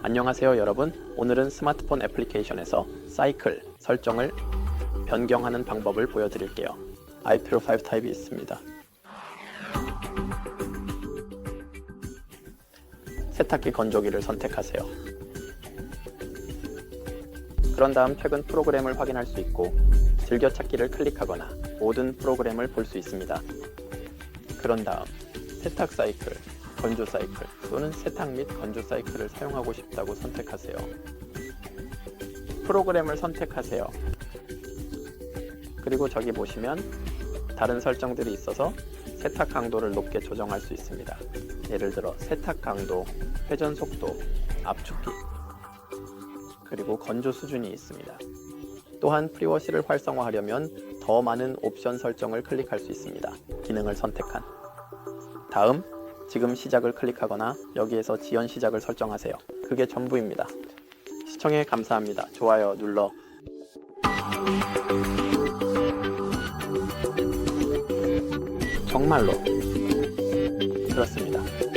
안녕하세요 여러분. 오늘은 스마트폰 애플리케이션에서 사이클 설정을 변경하는 방법을 보여드릴게요. IP로 5 타입이 있습니다. 세탁기 건조기를 선택하세요. 그런 다음 최근 프로그램을 확인할 수 있고 즐겨찾기를 클릭하거나 모든 프로그램을 볼 수 있습니다. 그런 다음 세탁 사이클, 건조 사이클 또는 세탁 및 건조 사이클을 사용하고 싶다고 선택하세요. 프로그램을 선택하세요. 그리고 저기 보시면 다른 설정들이 있어서 세탁 강도를 높게 조정할 수 있습니다. 예를 들어 세탁 강도, 회전 속도, 압축기, 그리고 건조 수준이 있습니다. 또한 프리워시를 활성화하려면 더 많은 옵션 설정을 클릭할 수 있습니다. 기능을 선택한 다음 지금 시작을 클릭하거나 여기에서 지연 시작을 설정하세요. 그게 전부입니다. 시청해 감사합니다. 좋아요 눌러 정말로 그렇습니다.